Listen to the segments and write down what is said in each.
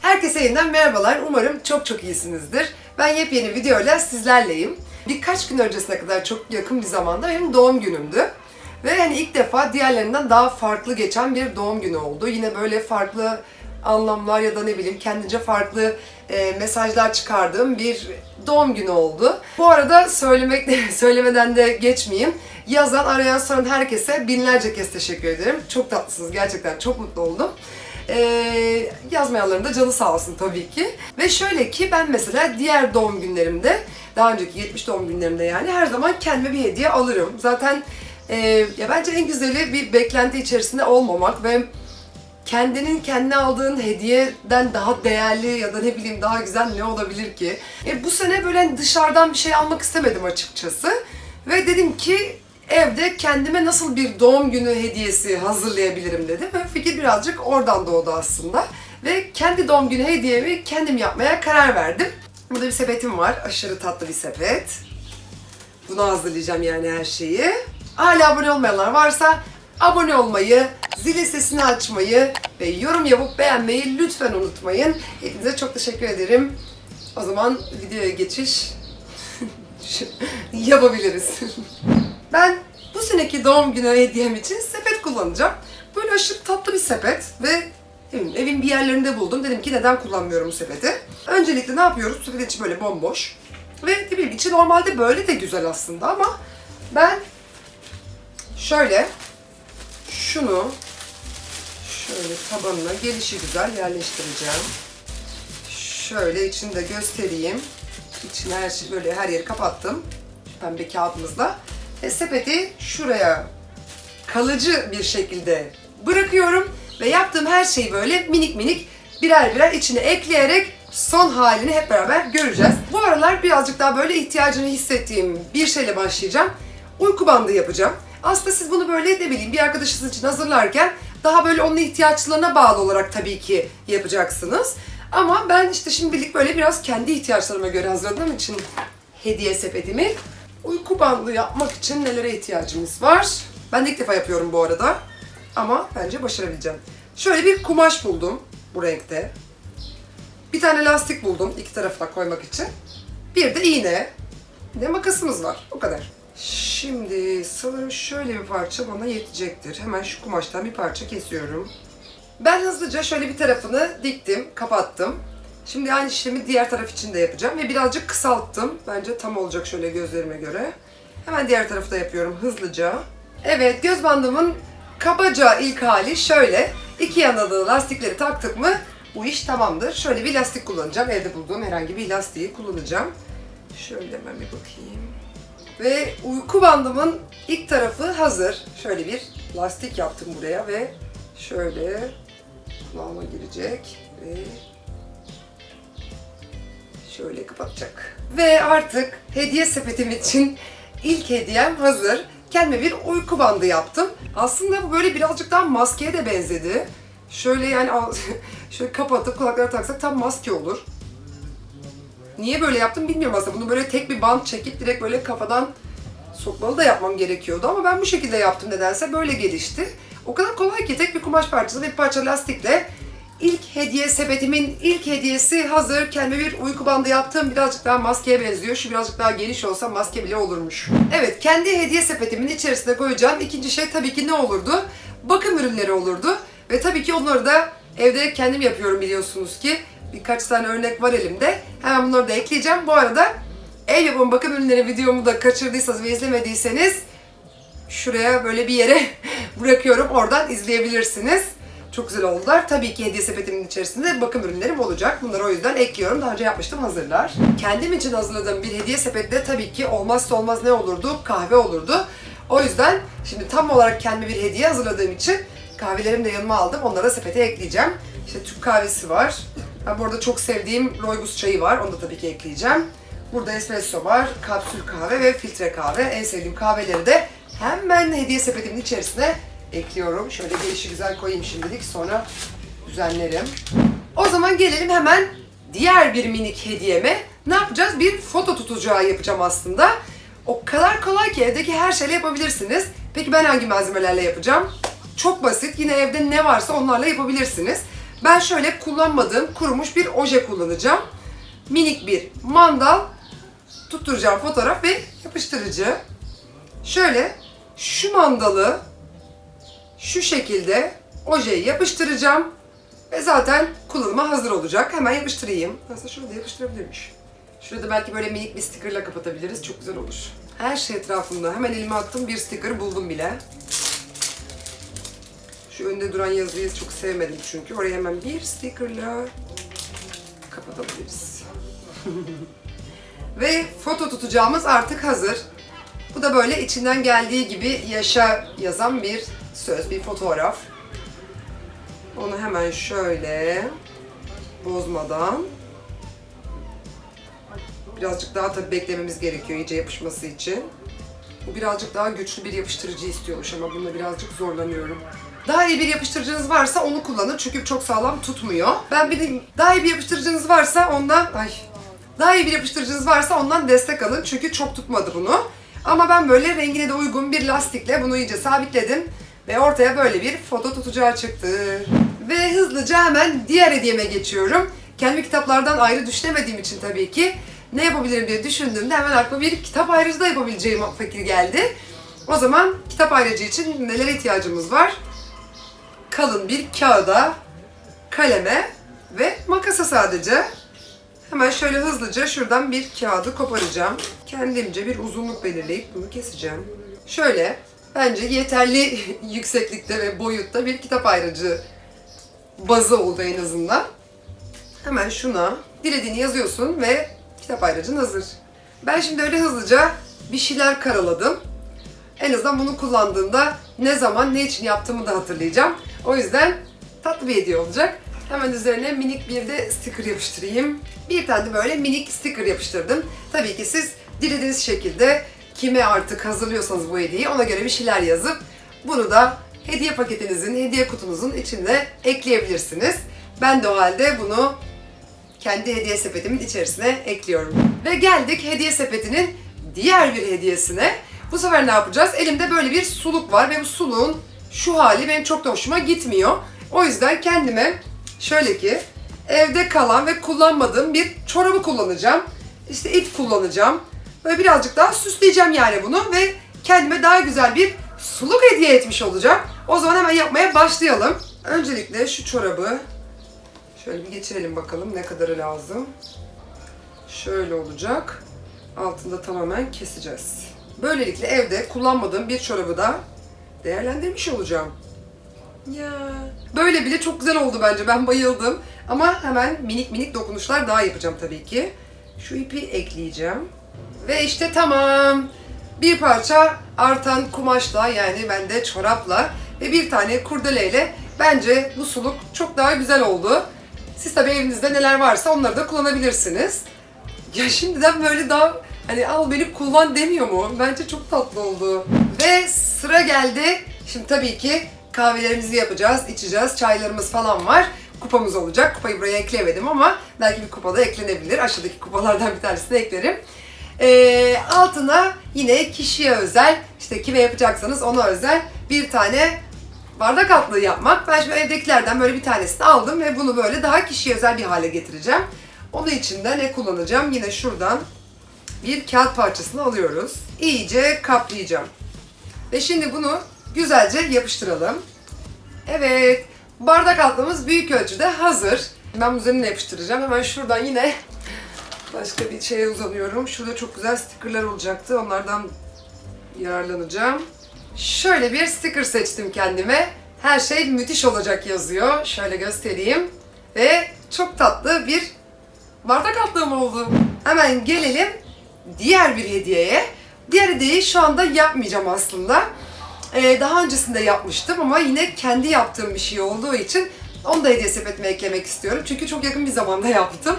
Herkese yeniden merhabalar. Umarım çok çok iyisinizdir. Ben yepyeni videoyla sizlerleyim. Birkaç gün öncesine kadar çok yakın bir zamanda benim doğum günümdü. Ve hani ilk defa diğerlerinden daha farklı geçen bir doğum günü oldu. Yine böyle farklı anlamlar ya da ne bileyim kendince farklı e, mesajlar çıkardığım bir doğum günü oldu. Bu arada söylemek söylemeden de geçmeyeyim. Yazan, arayan, soran herkese binlerce kez teşekkür ederim. Çok tatlısınız gerçekten. Çok mutlu oldum. Ee, yazmayanların da canı sağ olsun tabii ki. Ve şöyle ki ben mesela diğer doğum günlerimde, daha önceki 70 doğum günlerimde yani her zaman kendime bir hediye alırım. Zaten e, ya bence en güzeli bir beklenti içerisinde olmamak ve kendinin kendine aldığın hediyeden daha değerli ya da ne bileyim daha güzel ne olabilir ki? E, bu sene böyle dışarıdan bir şey almak istemedim açıkçası. Ve dedim ki evde kendime nasıl bir doğum günü hediyesi hazırlayabilirim dedim. Ve fikir birazcık oradan doğdu aslında. Ve kendi doğum günü hediyemi kendim yapmaya karar verdim. Burada bir sepetim var. Aşırı tatlı bir sepet. Bunu hazırlayacağım yani her şeyi. Hala abone olmayanlar varsa abone olmayı, zil sesini açmayı ve yorum yapıp beğenmeyi lütfen unutmayın. Hepinize çok teşekkür ederim. O zaman videoya geçiş yapabiliriz. ben bu seneki doğum günü hediyem için sepet kullanacağım. Böyle aşırı tatlı bir sepet ve evin bir yerlerinde buldum. Dedim ki neden kullanmıyorum bu sepeti? Öncelikle ne yapıyoruz? Sepet içi böyle bomboş. Ve ne bileyim içi normalde böyle de güzel aslında ama ben şöyle şunu şöyle tabanına gelişi güzel yerleştireceğim. Şöyle içini de göstereyim. İçine her şey böyle her yeri kapattım. Pembe kağıdımızla. Ve sepeti şuraya kalıcı bir şekilde bırakıyorum ve yaptığım her şeyi böyle minik minik birer birer içine ekleyerek son halini hep beraber göreceğiz. Bu aralar birazcık daha böyle ihtiyacını hissettiğim bir şeyle başlayacağım. Uyku bandı yapacağım. Aslında siz bunu böyle ne bileyim bir arkadaşınız için hazırlarken daha böyle onun ihtiyaçlarına bağlı olarak tabii ki yapacaksınız. Ama ben işte şimdilik böyle biraz kendi ihtiyaçlarıma göre hazırladığım için hediye sepetimi uyku bandı yapmak için nelere ihtiyacımız var? Ben de ilk defa yapıyorum bu arada. Ama bence başarabileceğim. Şöyle bir kumaş buldum bu renkte. Bir tane lastik buldum iki tarafına koymak için. Bir de iğne. Bir de makasımız var. O kadar. Şimdi sanırım şöyle bir parça bana yetecektir. Hemen şu kumaştan bir parça kesiyorum. Ben hızlıca şöyle bir tarafını diktim, kapattım. Şimdi aynı işlemi diğer taraf için de yapacağım ve birazcık kısalttım. Bence tam olacak şöyle gözlerime göre. Hemen diğer tarafı da yapıyorum hızlıca. Evet, göz bandımın kabaca ilk hali şöyle. İki yanına da lastikleri taktık mı bu iş tamamdır. Şöyle bir lastik kullanacağım. Evde bulduğum herhangi bir lastiği kullanacağım. Şöyle hemen bir bakayım. Ve uyku bandımın ilk tarafı hazır. Şöyle bir lastik yaptım buraya ve şöyle kulağıma girecek ve şöyle kapatacak. Ve artık hediye sepetim için ilk hediyem hazır. Kendime bir uyku bandı yaptım. Aslında bu böyle birazcık daha maskeye de benzedi. Şöyle yani şöyle kapatıp kulaklara taksak tam maske olur. Niye böyle yaptım bilmiyorum aslında. Bunu böyle tek bir bant çekip direkt böyle kafadan sokmalı da yapmam gerekiyordu ama ben bu şekilde yaptım nedense böyle gelişti. O kadar kolay ki tek bir kumaş parçası bir parça lastikle ilk hediye sepetimin ilk hediyesi hazır. Kendime bir uyku bandı yaptım. Birazcık daha maskeye benziyor. Şu birazcık daha geniş olsa maske bile olurmuş. Evet kendi hediye sepetimin içerisine koyacağım ikinci şey tabii ki ne olurdu? Bakım ürünleri olurdu. Ve tabii ki onları da evde kendim yapıyorum biliyorsunuz ki. Birkaç tane örnek var elimde. Hemen bunları da ekleyeceğim. Bu arada ev yapımı bakım ürünleri videomu da kaçırdıysanız ve izlemediyseniz şuraya böyle bir yere bırakıyorum. Oradan izleyebilirsiniz. Çok güzel oldular. Tabii ki hediye sepetimin içerisinde bakım ürünlerim olacak. Bunları o yüzden ekliyorum. Daha önce yapmıştım hazırlar. Kendim için hazırladığım bir hediye sepetinde tabii ki olmazsa olmaz ne olurdu? Kahve olurdu. O yüzden şimdi tam olarak kendime bir hediye hazırladığım için kahvelerimi de yanıma aldım. Onları da sepete ekleyeceğim. İşte Türk kahvesi var. Ben bu arada çok sevdiğim rooibos çayı var. Onu da tabii ki ekleyeceğim. Burada espresso var, kapsül kahve ve filtre kahve. En sevdiğim kahveleri de hemen hediye sepetimin içerisine ekliyorum. Şöyle gelişi güzel koyayım şimdilik. Sonra düzenlerim. O zaman gelelim hemen diğer bir minik hediyeme. Ne yapacağız? Bir foto tutacağı yapacağım aslında. O kadar kolay ki evdeki her şeyle yapabilirsiniz. Peki ben hangi malzemelerle yapacağım? Çok basit. Yine evde ne varsa onlarla yapabilirsiniz. Ben şöyle kullanmadığım kurumuş bir oje kullanacağım. Minik bir mandal, tutturacağım fotoğraf ve yapıştırıcı. Şöyle şu mandalı şu şekilde ojeyi yapıştıracağım. Ve zaten kullanıma hazır olacak. Hemen yapıştırayım. Aslında şurada yapıştırabilirmiş. Şurada belki böyle minik bir stickerla kapatabiliriz. Çok güzel olur. Her şey etrafında. Hemen elime attım. Bir sticker buldum bile. Şu önde duran yazıyı çok sevmedim çünkü. Oraya hemen bir stickerla kapatabiliriz. Ve foto tutacağımız artık hazır. Bu da böyle içinden geldiği gibi yaşa yazan bir söz, bir fotoğraf. Onu hemen şöyle bozmadan birazcık daha tabii beklememiz gerekiyor iyice yapışması için. Bu birazcık daha güçlü bir yapıştırıcı istiyormuş ama bunda birazcık zorlanıyorum. Daha iyi bir yapıştırıcınız varsa onu kullanın çünkü çok sağlam tutmuyor. Ben bir daha iyi bir yapıştırıcınız varsa ondan ay daha iyi bir yapıştırıcınız varsa ondan destek alın çünkü çok tutmadı bunu. Ama ben böyle rengine de uygun bir lastikle bunu iyice sabitledim ve ortaya böyle bir foto tutacağı çıktı. Ve hızlıca hemen diğer hediyeme geçiyorum. Kendi kitaplardan ayrı düşünemediğim için tabii ki ne yapabilirim diye düşündüğümde hemen aklıma bir kitap ayrıcı da yapabileceğim fikir geldi. O zaman kitap ayrıcı için nelere ihtiyacımız var? Kalın bir kağıda, kaleme ve makasa sadece. Hemen şöyle hızlıca şuradan bir kağıdı koparacağım. Kendimce bir uzunluk belirleyip bunu keseceğim. Şöyle bence yeterli yükseklikte ve boyutta bir kitap ayrıcı bazı oldu en azından. Hemen şuna dilediğini yazıyorsun ve kitap ayrıcın hazır. Ben şimdi öyle hızlıca bir şeyler karaladım. En azından bunu kullandığımda ne zaman ne için yaptığımı da hatırlayacağım. O yüzden tatlı bir hediye olacak. Hemen üzerine minik bir de sticker yapıştırayım. Bir tane de böyle minik sticker yapıştırdım. Tabii ki siz dilediğiniz şekilde kime artık hazırlıyorsanız bu hediyeyi ona göre bir şeyler yazıp bunu da hediye paketinizin, hediye kutunuzun içinde ekleyebilirsiniz. Ben de o halde bunu kendi hediye sepetimin içerisine ekliyorum. Ve geldik hediye sepetinin diğer bir hediyesine. Bu sefer ne yapacağız? Elimde böyle bir suluk var ve bu suluğun şu hali benim çok da hoşuma gitmiyor. O yüzden kendime şöyle ki evde kalan ve kullanmadığım bir çorabı kullanacağım. İşte ip kullanacağım. Böyle birazcık daha süsleyeceğim yani bunu ve kendime daha güzel bir suluk hediye etmiş olacağım. O zaman hemen yapmaya başlayalım. Öncelikle şu çorabı şöyle bir geçirelim bakalım ne kadarı lazım. Şöyle olacak. Altında tamamen keseceğiz. Böylelikle evde kullanmadığım bir çorabı da değerlendirmiş olacağım. Ya böyle bile çok güzel oldu bence. Ben bayıldım. Ama hemen minik minik dokunuşlar daha yapacağım tabii ki. Şu ipi ekleyeceğim. Ve işte tamam. Bir parça artan kumaşla yani bende çorapla ve bir tane kurdeleyle bence bu suluk çok daha güzel oldu. Siz tabii evinizde neler varsa onları da kullanabilirsiniz. Ya şimdiden böyle daha hani al beni kullan demiyor mu? Bence çok tatlı oldu. Ve sıra geldi. Şimdi tabii ki kahvelerimizi yapacağız, içeceğiz, çaylarımız falan var. Kupamız olacak. Kupayı buraya ekleyemedim ama belki bir kupa da eklenebilir. Aşağıdaki kupalardan bir tanesini eklerim. Ee, altına yine kişiye özel, işte kime yapacaksanız ona özel bir tane bardak altlığı yapmak. Ben şimdi evdekilerden böyle bir tanesini aldım ve bunu böyle daha kişiye özel bir hale getireceğim. Onun için de ne kullanacağım? Yine şuradan bir kağıt parçasını alıyoruz. İyice kaplayacağım. Ve şimdi bunu güzelce yapıştıralım. Evet, bardak altlığımız büyük ölçüde hazır. Ben üzerine yapıştıracağım. Hemen şuradan yine başka bir şeye uzanıyorum. Şurada çok güzel stickerlar olacaktı. Onlardan yararlanacağım. Şöyle bir sticker seçtim kendime. Her şey müthiş olacak yazıyor. Şöyle göstereyim. Ve çok tatlı bir bardak altlığım oldu. Hemen gelelim diğer bir hediyeye. Diğer hediyeyi şu anda yapmayacağım aslında. Ee, daha öncesinde yapmıştım ama yine kendi yaptığım bir şey olduğu için onu da hediye sepetime eklemek istiyorum. Çünkü çok yakın bir zamanda yaptım.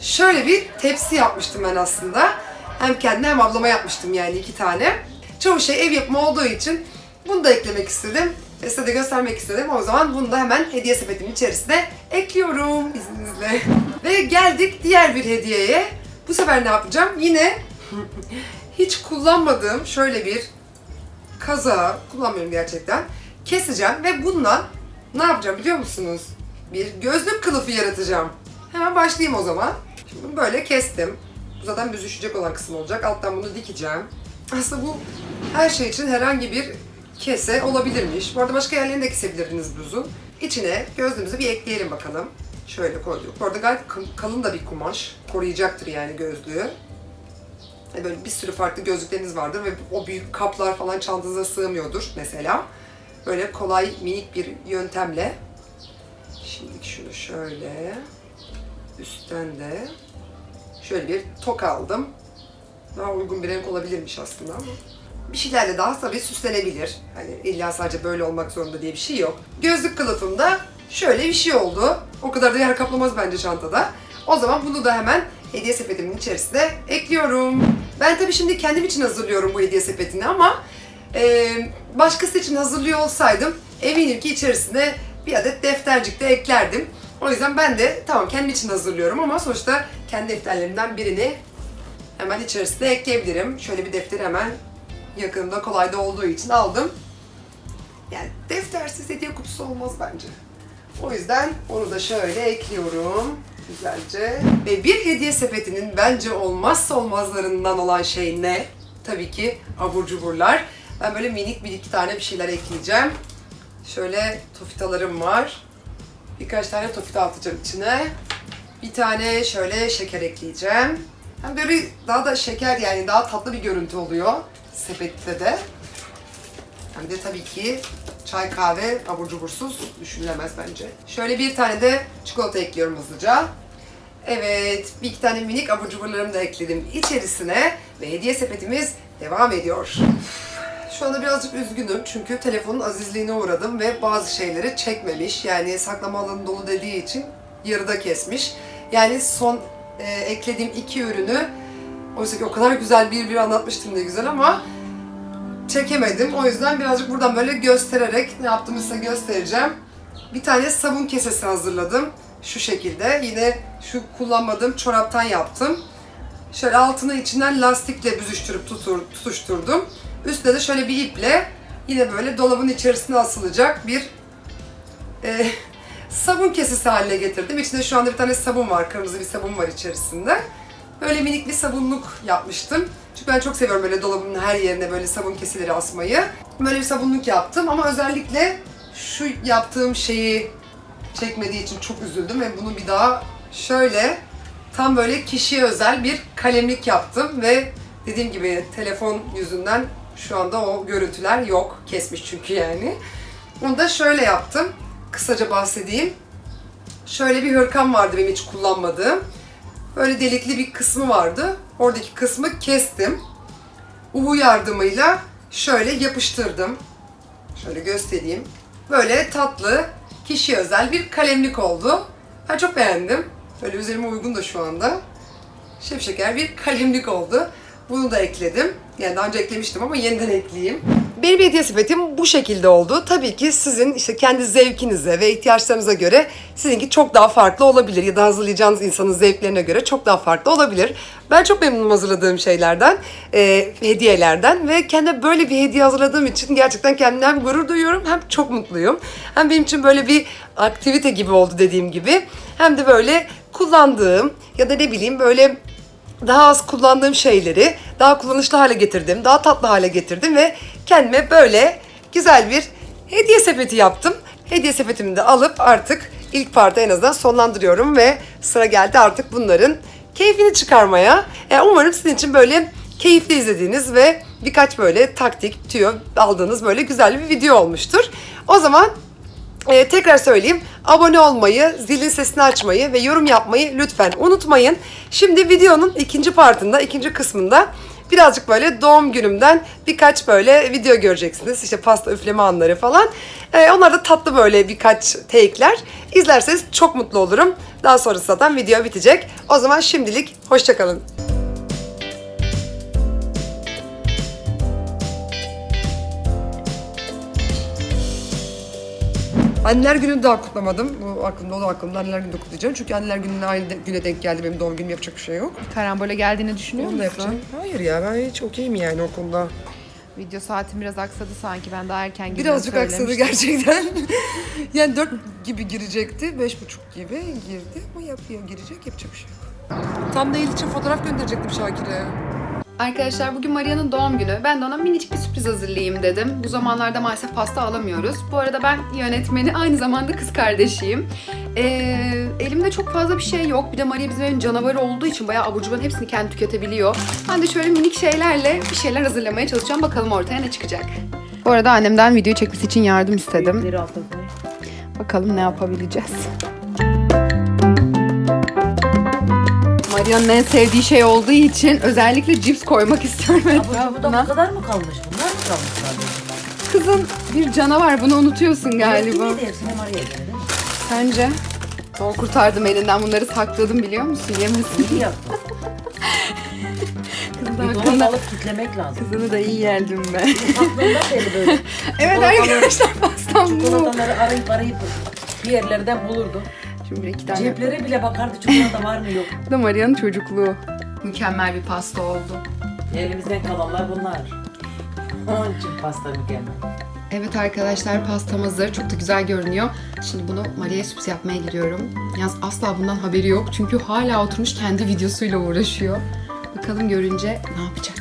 Şöyle bir tepsi yapmıştım ben aslında. Hem kendime hem ablama yapmıştım yani iki tane. Çoğu şey ev yapımı olduğu için bunu da eklemek istedim. Ve size de göstermek istedim. O zaman bunu da hemen hediye sepetimin içerisine ekliyorum izninizle. Ve geldik diğer bir hediyeye. Bu sefer ne yapacağım? Yine hiç kullanmadığım şöyle bir kaza kullanmıyorum gerçekten. Keseceğim ve bununla ne yapacağım biliyor musunuz? Bir gözlük kılıfı yaratacağım. Hemen başlayayım o zaman. Şimdi bunu böyle kestim. Bu zaten büzüşecek olan kısım olacak. Alttan bunu dikeceğim. Aslında bu her şey için herhangi bir kese olabilirmiş. Bu arada başka yerlerini de kesebilirdiniz buzun. İçine gözlüğümüzü bir ekleyelim bakalım. Şöyle koyduk. Bu arada gayet kal- kalın da bir kumaş. Koruyacaktır yani gözlüğü. Yani böyle bir sürü farklı gözlükleriniz vardır ve o büyük kaplar falan çantanıza sığmıyordur mesela. Böyle kolay minik bir yöntemle. Şimdi şunu şöyle üstten de şöyle bir tok aldım. Daha uygun bir renk olabilirmiş aslında ama. Bir şeylerle daha tabii süslenebilir. Hani illa sadece böyle olmak zorunda diye bir şey yok. Gözlük kılıfımda şöyle bir şey oldu. O kadar da yer kaplamaz bence çantada. O zaman bunu da hemen hediye sepetimin içerisine ekliyorum. Ben tabii şimdi kendim için hazırlıyorum bu hediye sepetini ama e, başkası için hazırlıyor olsaydım eminim ki içerisine bir adet deftercik de eklerdim. O yüzden ben de tamam kendim için hazırlıyorum ama sonuçta kendi defterlerimden birini hemen içerisine ekleyebilirim. Şöyle bir defteri hemen yakınımda kolayda olduğu için aldım. Yani deftersiz hediye kutusu olmaz bence. O yüzden onu da şöyle ekliyorum güzelce. Ve bir hediye sepetinin bence olmazsa olmazlarından olan şey ne? Tabii ki abur cuburlar. Ben böyle minik bir iki tane bir şeyler ekleyeceğim. Şöyle tofitalarım var. Birkaç tane tofita atacağım içine. Bir tane şöyle şeker ekleyeceğim. Hem böyle daha da şeker yani daha tatlı bir görüntü oluyor sepette de. Hem de tabii ki çay kahve abur cubursuz düşünülemez bence. Şöyle bir tane de çikolata ekliyorum hızlıca. Evet, bir iki tane minik abur cuburlarımı da ekledim içerisine ve hediye sepetimiz devam ediyor. Şu anda birazcık üzgünüm çünkü telefonun azizliğine uğradım ve bazı şeyleri çekmemiş. Yani saklama alanı dolu dediği için yarıda kesmiş. Yani son e, eklediğim iki ürünü oysa ki o kadar güzel bir bir anlatmıştım ne güzel ama çekemedim. O yüzden birazcık buradan böyle göstererek ne yaptığımı size göstereceğim. Bir tane sabun kesesi hazırladım. Şu şekilde. Yine şu kullanmadığım çoraptan yaptım. Şöyle altını içinden lastikle büzüştürüp tutur, tutuşturdum. Üstüne de şöyle bir iple yine böyle dolabın içerisine asılacak bir e, sabun kesesi haline getirdim. İçinde şu anda bir tane sabun var. Kırmızı bir sabun var içerisinde. Böyle minik bir sabunluk yapmıştım. Çünkü ben çok seviyorum böyle dolabımın her yerine böyle sabun keseleri asmayı. Böyle bir sabunluk yaptım ama özellikle şu yaptığım şeyi çekmediği için çok üzüldüm ve bunu bir daha şöyle tam böyle kişiye özel bir kalemlik yaptım ve dediğim gibi telefon yüzünden şu anda o görüntüler yok. Kesmiş çünkü yani. Onu da şöyle yaptım. Kısaca bahsedeyim. Şöyle bir hırkam vardı benim hiç kullanmadığım. Böyle delikli bir kısmı vardı. Oradaki kısmı kestim. Uhu yardımıyla şöyle yapıştırdım. Şöyle göstereyim. Böyle tatlı, kişiye özel bir kalemlik oldu. Ben çok beğendim. Böyle üzerime uygun da şu anda. Şefşeker bir kalemlik oldu. Bunu da ekledim. Yani daha önce eklemiştim ama yeniden ekleyeyim. Benim hediye sepetim bu şekilde oldu. Tabii ki sizin işte kendi zevkinize ve ihtiyaçlarınıza göre sizinki çok daha farklı olabilir. Ya da hazırlayacağınız insanın zevklerine göre çok daha farklı olabilir. Ben çok memnunum hazırladığım şeylerden, e, hediyelerden ve kendime böyle bir hediye hazırladığım için gerçekten kendimden gurur duyuyorum hem çok mutluyum. Hem benim için böyle bir aktivite gibi oldu dediğim gibi. Hem de böyle kullandığım ya da ne bileyim böyle daha az kullandığım şeyleri daha kullanışlı hale getirdim, daha tatlı hale getirdim ve kendime böyle güzel bir hediye sepeti yaptım. Hediye sepetimi de alıp artık ilk partı en azından sonlandırıyorum ve sıra geldi artık bunların keyfini çıkarmaya. E, umarım sizin için böyle keyifli izlediğiniz ve birkaç böyle taktik, tüyo aldığınız böyle güzel bir video olmuştur. O zaman ee, tekrar söyleyeyim. Abone olmayı, zilin sesini açmayı ve yorum yapmayı lütfen unutmayın. Şimdi videonun ikinci partında, ikinci kısmında birazcık böyle doğum günümden birkaç böyle video göreceksiniz. İşte pasta üfleme anları falan. Ee, onlar da tatlı böyle birkaç take'ler. İzlerseniz çok mutlu olurum. Daha sonrası zaten video bitecek. O zaman şimdilik hoşçakalın. Anneler gününü daha kutlamadım. Bu aklımda, o da aklımda. Anneler günü de kutlayacağım. Çünkü anneler gününe aynı de- güne denk geldi. Benim doğum günüm yapacak bir şey yok. Karambole geldiğini düşünüyor Onu da musun? yapacağım. Hayır ya ben hiç okeyim yani o konuda. Video saatim biraz aksadı sanki. Ben daha erken girdiğini Birazcık aksadı gerçekten. yani dört gibi girecekti. Beş buçuk gibi girdi ama yapıyor. Girecek yapacak bir şey yok. Tam değil için fotoğraf gönderecektim Şakir'e. Arkadaşlar bugün Maria'nın doğum günü. Ben de ona minicik bir sürpriz hazırlayayım dedim. Bu zamanlarda maalesef pasta alamıyoruz. Bu arada ben yönetmeni aynı zamanda kız kardeşiyim. Ee, elimde çok fazla bir şey yok. Bir de Maria bizim evin canavarı olduğu için bayağı abur cuburun hepsini kendi tüketebiliyor. Ben de şöyle minik şeylerle bir şeyler hazırlamaya çalışacağım. Bakalım ortaya ne çıkacak. Bu arada annemden video çekmesi için yardım istedim. Bakalım ne yapabileceğiz. Maria'nın en sevdiği şey olduğu için özellikle cips koymak istiyorum bu da etrafına. bu kadar mı kalmış? Bunlar mı kalmış sadece? Kızın bir canavar bunu unutuyorsun galiba. Hepsi hepsine Maria göre değil mi? Sence? Zor kurtardım elinden bunları sakladım biliyor musun yemesin. İyi yaptın. Kızın Bir dolap hakkında alıp kitlemek lazım. kızını da iyi belli böyle. evet Çikolataları- arkadaşlar pastam bu. Çikolataları arayıp arayıp bir yerlerden bulurdu. Şimdi iki tane. Ceplere bile bakardı çikolata var mı yok. Bu da Maria'nın çocukluğu. Mükemmel bir pasta oldu. Elimizden kalanlar bunlar. Onun için pasta mükemmel. Evet arkadaşlar pastam hazır. Çok da güzel görünüyor. Şimdi bunu Maria'ya sürpriz yapmaya gidiyorum. Yalnız asla bundan haberi yok. Çünkü hala oturmuş kendi videosuyla uğraşıyor. Bakalım görünce ne yapacak?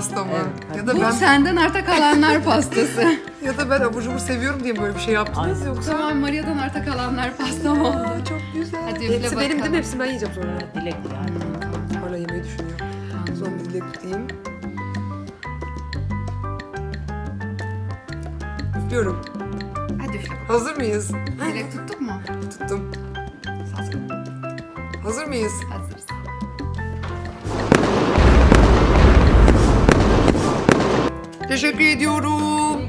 Ev yapımı pasta mı? Evet. Ya da Bu ben senden arta kalanlar pastası. ya da ben abur cubur seviyorum diye böyle bir şey yaptınız Ay. yoksa? tamam Maria'dan arta kalanlar pastam oldu. Aa, çok güzel. Hadi üfle Hepsi benim değil bakalım. mi? Hepsini ben yiyeceğim sonra. Dilek yani. Hala yemeyi düşünüyorum. Son bir dilek tutayım. Üflüyorum. Hadi üfle. Hazır mıyız? Dilek tuttuk mu? Tuttum. Hazır mıyız? Hazırız. Teşekkür ediyorum.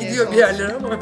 Gidiyor bir yerlere ama.